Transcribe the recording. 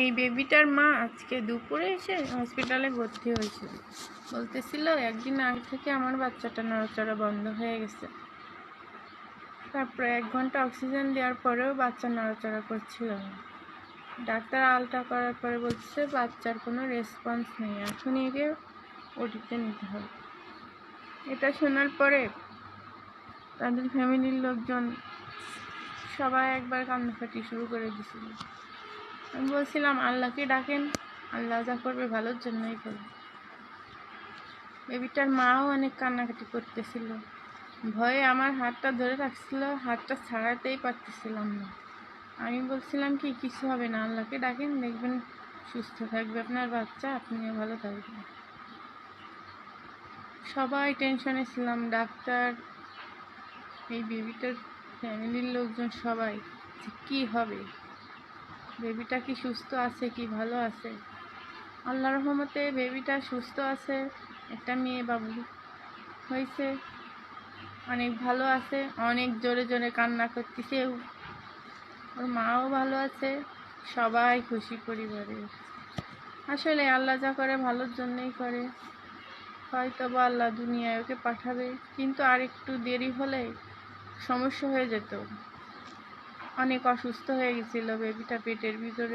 এই বেবিটার মা আজকে দুপুরে এসে হসপিটালে ভর্তি হয়েছিল। বলতেছিল, একদিন আগে থেকে আমার বাচ্চাটা নড়াচড়া বন্ধ হয়ে গেছে। তারপরে এক ঘণ্টা অক্সিজেন দেওয়ার পরেও বাচ্চা নড়াচড়া করছিল না। ডাক্তার আলটা করার পরে বলছে, বাচ্চার কোনো রেসপন্স নেই এখন একে ওটিতে নিতে হবে। এটা শোনার পরে তাদের ফ্যামিলির লোকজন সবাই একবার কান্নাকাটি শুরু করে দিছিল আমি বলছিলাম, আল্লাহকে ডাকেন, আল্লাহ যা করবে ভালোর জন্যই করবে। বেবিটার মাও অনেক কান্নাকাটি করতেছিল। ভয়ে আমার হাতটা ধরে রাখছিল, হাতটা ছাড়াতেই পারতেছিলাম না। আমি বলছিলাম কি, কিছু হবে না, আল্লাহকে ডাকেন, দেখবেন সুস্থ থাকবে আপনার বাচ্চা, আপনিও ভালো থাকবেন। সবাই টেনশনে ছিলাম, ডাক্তার, এই বেবিটার ফ্যামিলির লোকজন সবাই কী হবে? বেবিটা কি সুস্থ আছে, কি ভালো আছে? আল্লাহ রহমতে বেবিটা সুস্থ আছে, একটা মেয়ে বাবু হয়েছে, অনেক ভালো আছে, অনেক জোরে জোরে কান্না করতেছে ওর মাও ভালো আছে, সবাই খুশি পরিবারে আসলে আল্লাহ যা করে ভালোর জন্যই করে। হয়তো বা আল্লাহ দুনিয়ায় ওকে পাঠাবে, কিন্তু আর একটু দেরি হলে সমস্যা হয়ে যেত। অনেক অসুস্থ হয়ে গেছিল বেবিটা পেটের ভিতরে